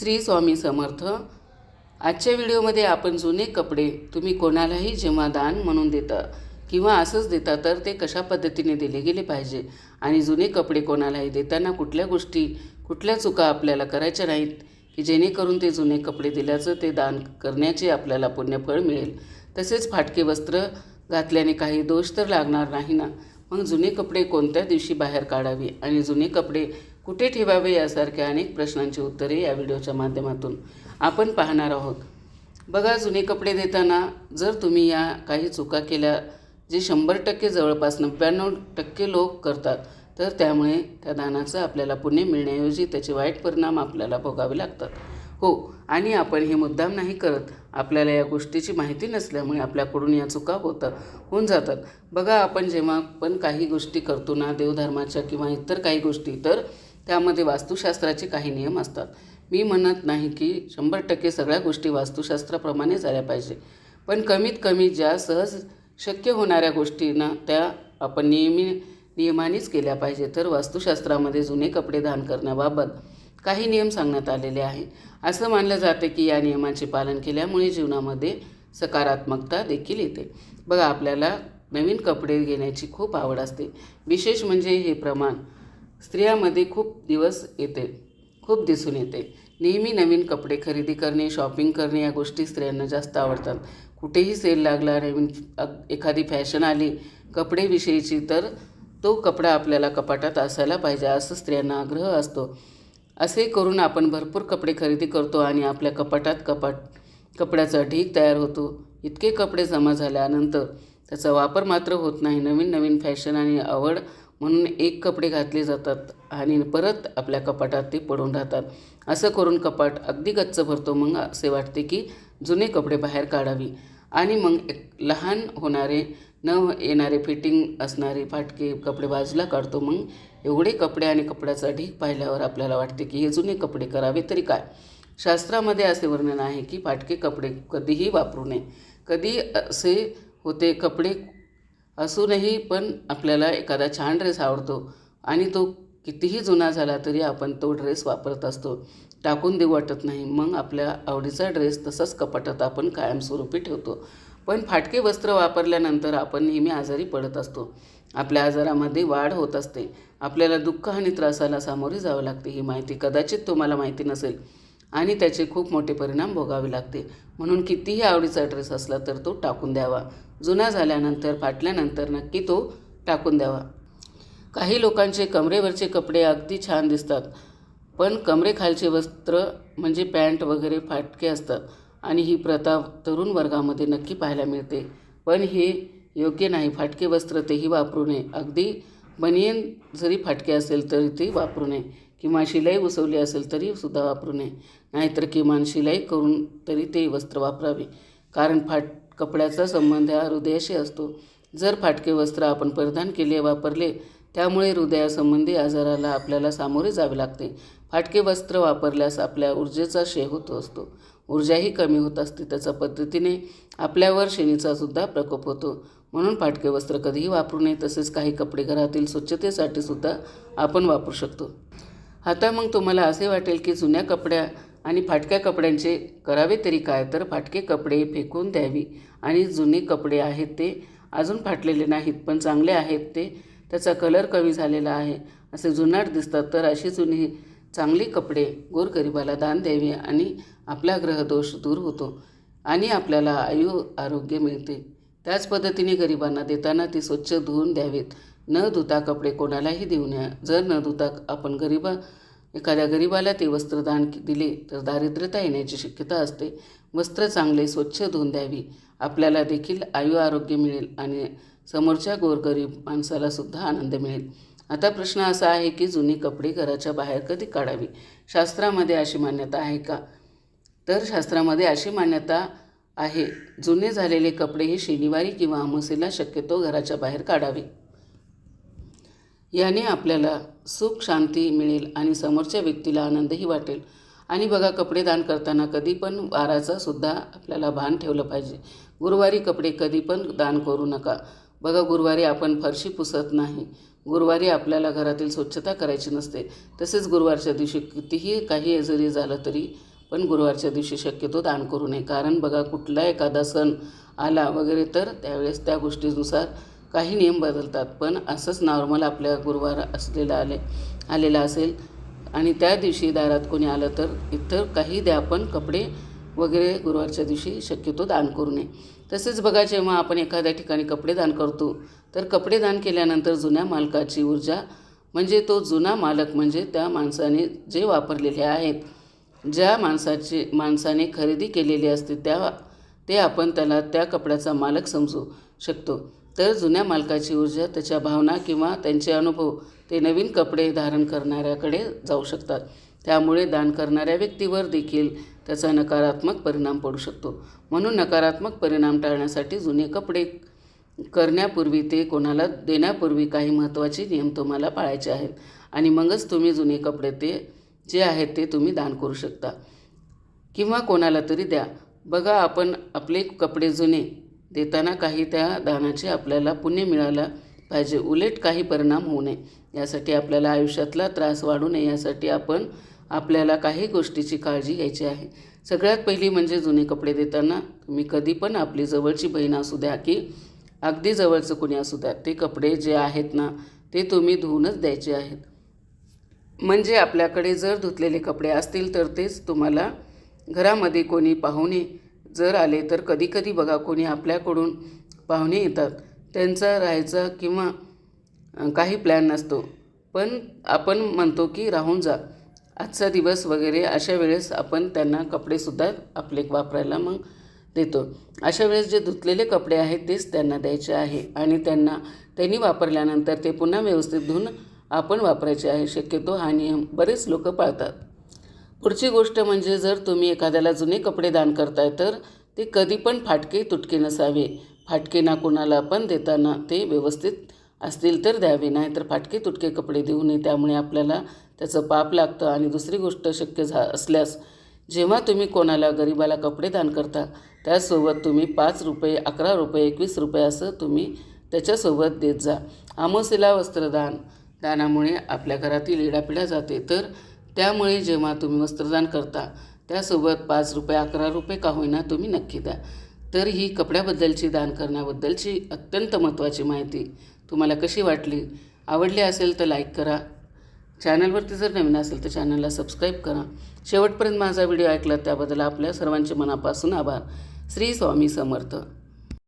श्री स्वामी समर्थ. आजच्या व्हिडिओमध्ये आपण जुने कपडे तुम्ही कोणालाही जेव्हा दान म्हणून देता किंवा असंच देता तर ते कशा पद्धतीने दिले गेले पाहिजे? आणि जुने कपडे कोणालाही देताना कुठल्या गोष्टी कुठल्या चुका आपल्याला करायच्या नाहीत की जेणेकरून ते जुने कपडे दिल्याचं ते दान करण्याचे आपल्याला पुण्यफळ मिळेल? तसेच फाटके वस्त्र घातल्याने काही दोष तर लागणार नाही ना? मग जुने कपडे कोणत्या दिवशी बाहेर काढावे आणि जुने कपडे कुठे ठेवावे यासारख्या अनेक प्रश्नांची उत्तरे या व्हिडिओच्या माध्यमातून आपण पाहणार आहोत. बघा जुने कपडे देताना जर तुम्ही या काही चुका केल्या जे शंभर टक्के जवळपास नव्याण्णव टक्के लोक करतात तर त्यामुळे त्या दानाचं आपल्याला पुण्य मिळण्याऐवजी त्याचे वाईट परिणाम आपल्याला भोगावे लागतात. हो आणि आपण हे मुद्दाम नाही करत. आपल्याला या गोष्टीची माहिती नसल्यामुळे आपल्याकडून या चुका होतात होऊन जातात. बघा आपण जेव्हा पण काही गोष्टी करतो ना देवधर्माच्या किंवा इतर काही गोष्टी तर त्यामध्ये वास्तुशास्त्राचे काही नियम असतात. मी म्हणत नाही की शंभर टक्के सगळ्या गोष्टी वास्तुशास्त्राप्रमाणे झाल्या पाहिजे. पण कमीत कमी ज्या सहज शक्य होणाऱ्या गोष्टींना त्या आपण नियमी नियमानेच केल्या पाहिजे. तर वास्तुशास्त्रामध्ये जुने कपडे दान करण्याबाबत काही नियम सांगण्यात आलेले आहे. असं मानलं जाते की या नियमांचे पालन केल्यामुळे जीवनामध्ये सकारात्मकता देखील येते. बघा आपल्याला नवीन कपडे घेण्याची खूप आवड असते. विशेष म्हणजे हे प्रमाण स्त्रियामध्ये खूप दिवस येते खूप दिसून येते. नेहमी नवीन कपडे खरेदी करणे शॉपिंग करणे या गोष्टी स्त्रियांना जास्त आवडतात. कुठेही सेल लागला नवीन एखादी फॅशन आली कपडेविषयीची तर तो कपडा आपल्याला कपाटात असायला पाहिजे असं स्त्रियांना आग्रह असतो. असे करून आपण भरपूर कपडे खरेदी करतो आणि आपल्या कपाटात कपाट कपड्याचा ढीग तयार होतो. इतके कपडे जमा झाल्यानंतर त्याचा वापर मात्र होत नाही. नवीन नवीन फॅशन आणि आवड म्हणून एक कपडे घातले जातात आणि परत आपल्या कपाटात ते पडून राहतात. असं करून कपाट अगदी गच्च भरतो. मग असे वाटते की जुने कपडे बाहेर काढावी. आणि मग एक लहान होणारे न येणारे फिटिंग असणारे फाटके कपडे बाजूला काढतो. मग एवढे कपडे आणि कपड्याचा ढीक पाहिल्यावर आपल्याला वाटते की हे जुने कपडे करावे तरी काय? शास्त्रामध्ये असे वर्णन आहे की फाटके कपडे कधीही वापरू नये. कधी असे होते कपडे असूनही पण आपल्याला एखादा छान ड्रेस आवडतो आणि तो कितीही जुना झाला तरी आपण तो ड्रेस वापरत असतो. टाकून देऊ वाटत नाही. मग आपल्या आवडीचा ड्रेस तसंच कपाटात आपण कायमस्वरूपी ठेवतो. पण फाटके वस्त्र वापरल्यानंतर आपण नेहमी आजारी पडत असतो. आपल्या आजारामध्ये वाढ होत असते. आपल्याला दुःख आणि त्रासाला सामोरे जावं लागते. ही माहिती कदाचित तुम्हाला माहिती नसेल. आणि त्याचे खूप मोठे परिणाम भोगावे लागते. म्हणून कितीही आवडीचा ड्रेस असला तर तो टाकून द्यावा. जुना झाल्यानंतर फाटल्यानंतर नक्की तो टाकून द्यावा. काही लोकांचे कमरेवरचे कपडे अगदी छान दिसतात पण कमरेखालचे वस्त्र म्हणजे पॅन्ट वगैरे फाटके असतात आणि ही प्रथा तरुण वर्गामध्ये नक्की पाहायला मिळते. पण हे योग्य नाही. फाटके वस्त्र तेही वापरू नये. अगदी बनियन जरी फाटके असेल तरी ते वापरू नये. किंवा शिलाई उसवली असेल तरी सुद्धा वापरू नये. नाहीतर किमान शिलाई करून तरी ते वस्त्र वापरावे. कारण फाट कपड्याचा संबंध हा हृदयाशी असतो. जर फाटके वस्त्र आपण परिधान केले वापरले त्यामुळे हृदयासंबंधी आजाराला आपल्याला सामोरे जावे लागते. फाटके वस्त्र वापरल्यास आपल्या ऊर्जेचा क्षय होत असतो. ऊर्जाही कमी होत असते. त्याचा पद्धतीने आपल्यावर शनीचा सुद्धा प्रकोप होतो. म्हणून फाटके वस्त्र कधीही वापरू नये तसेच काही कपडे घरातील स्वच्छतेसाठी सुद्धा आपण वापरू शकतो. आता मग तुम्हाला असे वाटेल की जुन्या कपड्या आणि फाटक्या कपड्यांचे करावे तरी काय? तर फाटके कपडे फेकून द्यावी. आणि जुने कपडे आहेत ते अजून फाटलेले नाहीत पण चांगले आहेत ते. त्याचा कलर कमी झालेला आहे. असे जुनाट दिसतात तर अशी जुनी चांगली कपडे गोरगरिबाला दान द्यावी आणि आपला ग्रहदोष दूर होतो आणि आपल्याला आयु आरोग्य मिळते. त्याच पद्धतीने गरिबांना देताना ती स्वच्छ धुवून द्यावीत. न धुता कपडे कोणालाही देऊ नये. जर न धुता आपण गरिबा एखाद्या गरिबाला ते वस्त्रदान दिले तर दारिद्र्यता येण्याची शक्यता असते. वस्त्र चांगले स्वच्छ धुवून द्यावी. आपल्याला देखील आयु आरोग्य मिळेल आणि समोरच्या गोरगरीब माणसाला सुद्धा आनंद मिळेल. आता प्रश्न असा आहे की जुनी कपडे घराच्या बाहेर कधी काढावी? शास्त्रामध्ये अशी मान्यता आहे का? तर शास्त्रामध्ये अशी मान्यता आहे. जुने झालेले कपडे हे शनिवारी किंवा अमावस्येला शक्यतो घराच्या बाहेर काढावे. याने आपल्याला सुख शांती मिळेल आणि समोरच्या व्यक्तीला आनंदही वाटेल. आणि बघा कपडे दान करताना कधी पण वाराचा सुद्धा आपल्याला भान ठेवलं पाहिजे. गुरुवारी कपडे कधी पण दान करू नका. बघा गुरुवारी आपण फरशी पुसत नाही. गुरुवारी आपल्याला घरातील स्वच्छता करायची नसते. तसेच गुरुवारच्या दिवशी कितीही काही जरी झालं तरी पण गुरुवारच्या दिवशी शक्यतो दान करू नये. कारण बघा कुठला एखादा सण आला वगैरे तर त्यावेळेस त्या गोष्टीनुसार काही नियम बदलतात. पण असंच नॉर्मल आपल्या गुरुवार असलेला आले आलेला असेल आणि त्या दिवशी दारात कोणी आलं तर इतर काही द्या पण कपडे वगैरे गुरुवारच्या दिवशी शक्यतो दान करू नये. तसेच बघा जेव्हा आपण एखाद्या ठिकाणी कपडे दान करतो तर कपडे दान केल्यानंतर जुन्या मालकाची ऊर्जा म्हणजे तो जुना मालक म्हणजे त्या माणसाने जे वापरलेले आहेत ज्या माणसाची माणसाने खरेदी केलेली असते त्या ते आपण त्याला त्या कपड्याचा मालक समजू शकतो. तर जुन्या मालकाची ऊर्जा त्याच्या भावना किंवा त्यांचे अनुभव ते नवीन कपडे धारण करणाऱ्याकडे जाऊ शकतात. त्यामुळे दान करणाऱ्या व्यक्तीवर देखील त्याचा नकारात्मक परिणाम पडू शकतो. म्हणून नकारात्मक परिणाम टाळण्यासाठी जुने कपडे करण्यापूर्वी ते कोणाला देण्यापूर्वी काही महत्त्वाचे नियम तुम्हाला पाळायचे आहेत. आणि मगच तुम्ही जुने कपडे ते जे आहेत ते तुम्ही दान करू शकता. किंवा कोणाला तरी द्या. बघा आपण आपले कपडे जुने देताना काही त्या दानाचे आपल्याला पुण्य मिळाला पाहिजे. उलट काही परिणाम होऊ नये. यासाठी आपल्याला आयुष्यातला त्रास वाढू नये. यासाठी आपण आपल्याला काही गोष्टीची काळजी घ्यायची आहे. सगळ्यात पहिली म्हणजे जुने कपडे देताना तुम्ही कधी पण आपली जवळची बहीण असू द्या की अगदी जवळचं कुणी असू द्या ते कपडे जे आहेत ना ते तुम्ही धुवूनच द्यायचे आहेत. म्हणजे आपल्याकडे जर धुतलेले कपडे असतील तर तेच तुम्हाला घरामध्ये कोणी पाहुणे जर आले तर कधीकधी बघा कोणी आपल्याकडून पाहुणे येतात. त्यांचा राहायचा किंवा काही प्लॅन नसतो. पण आपण म्हणतो की राहून जा. आजचा दिवस वगैरे अशा वेळेस आपण त्यांना कपडेसुद्धा आपले वापरायला मग देतो. अशा वेळेस जे धुतलेले कपडे आहेत तेच त्यांना द्यायचे आहे. आणि त्यांना त्यांनी वापरल्यानंतर ते पुन्हा व्यवस्थित धुवून आपण वापरायचे आहे. शक्यतो हा नियम बरेच लोक पाळतात. पुढची गोष्ट म्हणजे जर तुम्ही एखाद्याला जुने कपडे दान करताय तर ते कधी पण फाटके तुटके नसावे. फाटके ना कोणाला पण देताना ते व्यवस्थित असतील तर द्यावे. नाही तर फाटके तुटके कपडे देऊ नये. त्यामुळे आपल्याला त्याचं पाप लागतं. आणि दुसरी गोष्ट शक्य झा असल्यास जेव्हा तुम्ही कोणाला गरिबाला कपडे दान करता त्यासोबत तुम्ही पाच रुपये अकरा रुपये एकवीस रुपये असं तुम्ही त्याच्यासोबत देत जा. आमोसेला वस्त्रदान दानामुळे आपल्या घरातील इडापिडा जाते. तर त्यामुळे जेव्हा तुम्ही वस्त्रदान करता त्यासोबत पाच रुपये अकरा रुपये का होईना तुम्ही नक्की द्या. तर ही कपड्याबद्दलची दान करण्याबद्दलची अत्यंत महत्त्वाची माहिती तुम्हाला कशी वाटली? आवडली असेल तर लाईक करा. चॅनलवरती जर नवीन असेल तर चॅनलला सबस्क्राईब करा. शेवटपर्यंत माझा व्हिडिओ ऐकला त्याबद्दल आपल्या सर्वांचे मनापासून आभार. श्री स्वामी समर्थ.